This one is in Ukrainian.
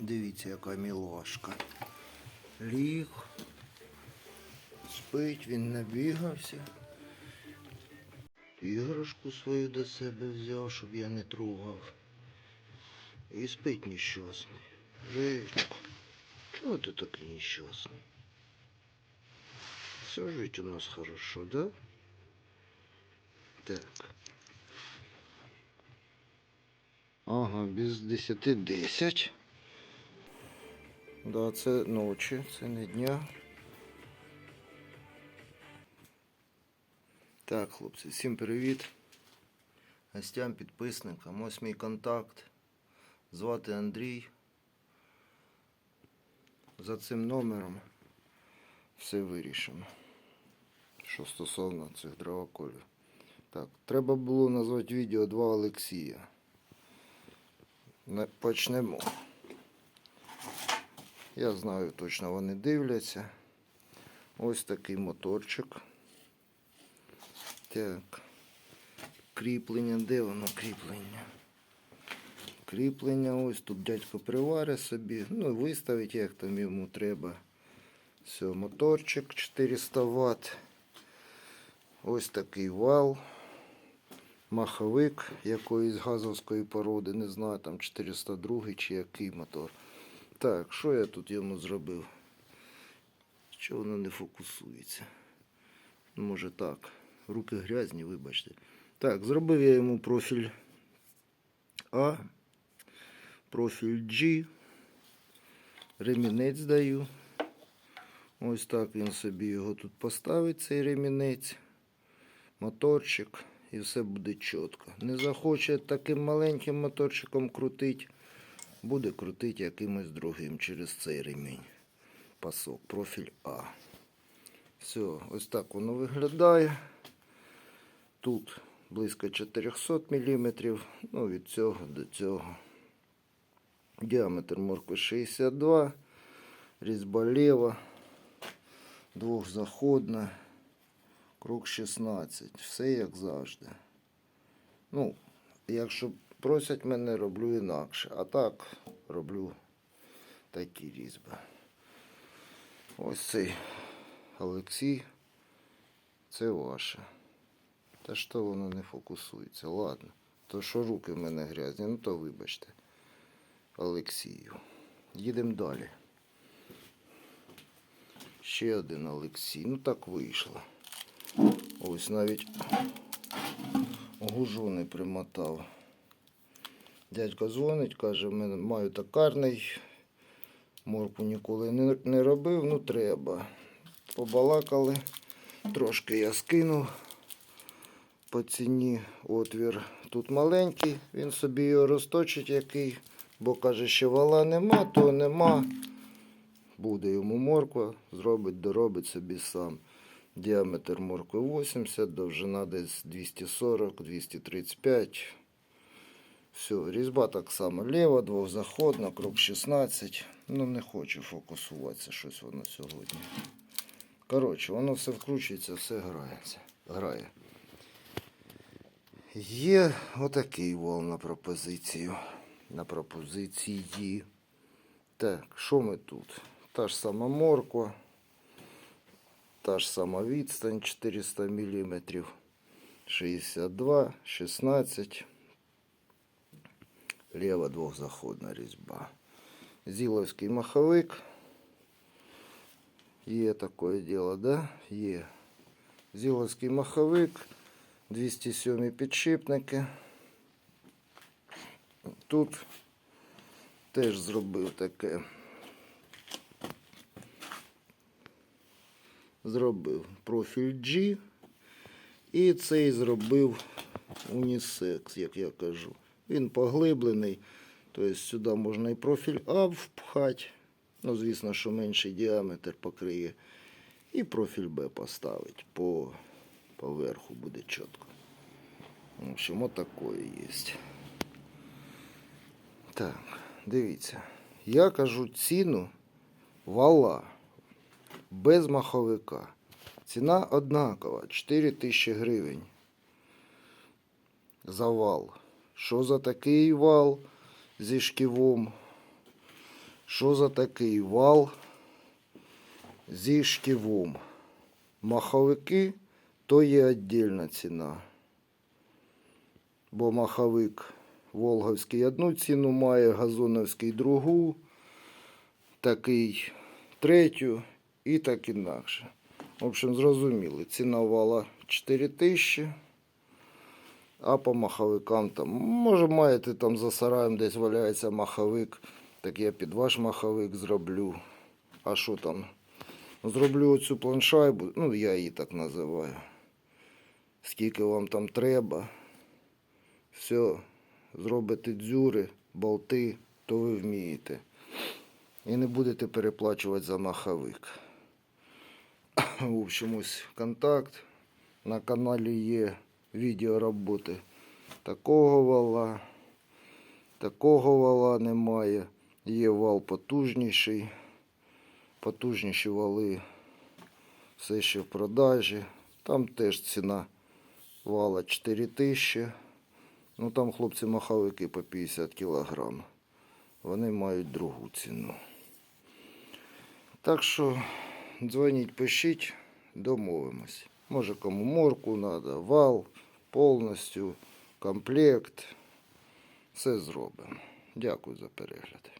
Дивіться, яка мілашка. Ліг. Спить, він набігався. Іграшку свою до себе взяв, щоб я не трогав. І спить нещасний. Жечко, чого ти такий нещасний? Все жить у нас хорошо, да? Так. Ага, без 10 10. Да, це ночі, це не дня. Так, хлопці, всім привіт. Гостям, підписникам. Ось мій контакт. Звати Андрій. За цим номером все вирішено. Що стосовно цих дровоколів. Так, треба було назвати відео два Олексія. Почнемо. Я знаю точно вони дивляться. Ось такий моторчик. Так. Кріплення, де воно кріплення? Кріплення ось тут дядько приварить собі. Ну, виставить, як там йому треба. Все, моторчик 400 Вт. Ось такий вал. Маховик якоїсь газовської породи, не знаю, там 402 чи який мотор. Так, що я тут йому зробив? Чого воно не фокусується? Може так. Руки грязні, вибачте. Так, зробив я йому профіль А, профіль G, ремінець даю. Ось так він собі його тут поставить, цей ремінець, моторчик, і все буде чітко. Не захоче таким маленьким моторчиком крутити, буде крутити якимось другим через цей ремінь. Пасок, профіль А. Все, ось так воно виглядає. Тут близько 400 мм, ну від цього до цього. Діаметр моркви 62, різьба лева, двохзаходна, круг 16. Все як завжди. Ну, якщо просять мене, роблю інакше. А так роблю такі різьби. Ось цей Олексій. Це ваше. Та що воно не фокусується? Ладно. То що руки в мене грязні, ну то вибачте. Олексію. Їдемо далі. Ще один Олексій. Ну так вийшло. Ось навіть гужони примотав. Дядько дзвонить, каже, «Мен- маю токарний. Морку ніколи не, не робив, ну треба. Побалакали. Трошки я скинув по ціні отвір. Тут маленький, він собі його розточить який, бо каже, що вала нема, то нема. Буде йому морква, зробить, доробить собі сам. Діаметр моркви 80, довжина десь 240-235. Все, різьба так само ліва, двохзаходна, крок 16. Ну не хочу фокусуватися щось воно сьогодні. Коротше, воно все вкручується, все грається. Грає. Є отакий вол на пропозицію. На пропозиції. Так, що ми тут? Та ж сама морква. Та ж сама відстань 400 мм. 62, 16. Ліва двохзаходна різьба. Зіловський маховик. Є таке діло, да? Є. Зіловський маховик. 207 підшипники. Тут теж зробив таке. Зробив профіль G. І цей зробив унісекс, як я кажу. Він поглиблений. Тобто сюди можна і профіль А впхати. Ну, звісно, що менший діаметр покриє. І профіль Б поставити. По, поверху буде чітко. В общем, от такое є. Так, дивіться. Я кажу ціну вала без маховика. Ціна однакова 4 тисячі гривень. За вал. Що за такий вал зі шківом? Що за такий вал зі штивом? Маховики то є віддільна ціна. Бо маховик Волговський одну ціну має, газоновський другу, такий третю і так інакше. В общем, зрозуміли, ціна вала 4 тисячі. А по маховикам там, може, маєте там за сараєм десь валяється маховик, так я під ваш маховик зроблю. А що там? Зроблю оцю планшайбу, ну я її так називаю. Скільки вам там треба. Все, зробите дзюри, болти, то ви вмієте. І не будете переплачувати за маховик. В общем, ось контакт. На каналі є відео роботи такого вала, такого вала немає. Є вал потужніший, потужніші вали, все ще в продажі. Там теж ціна вала 4 тисячі. Ну там хлопці маховики по 50 кілограм. Вони мають другу ціну. Так що дзвоніть, пишіть, домовимось. Може кому морку треба, вал повністю, комплект. Все зробимо. Дякую за перегляд.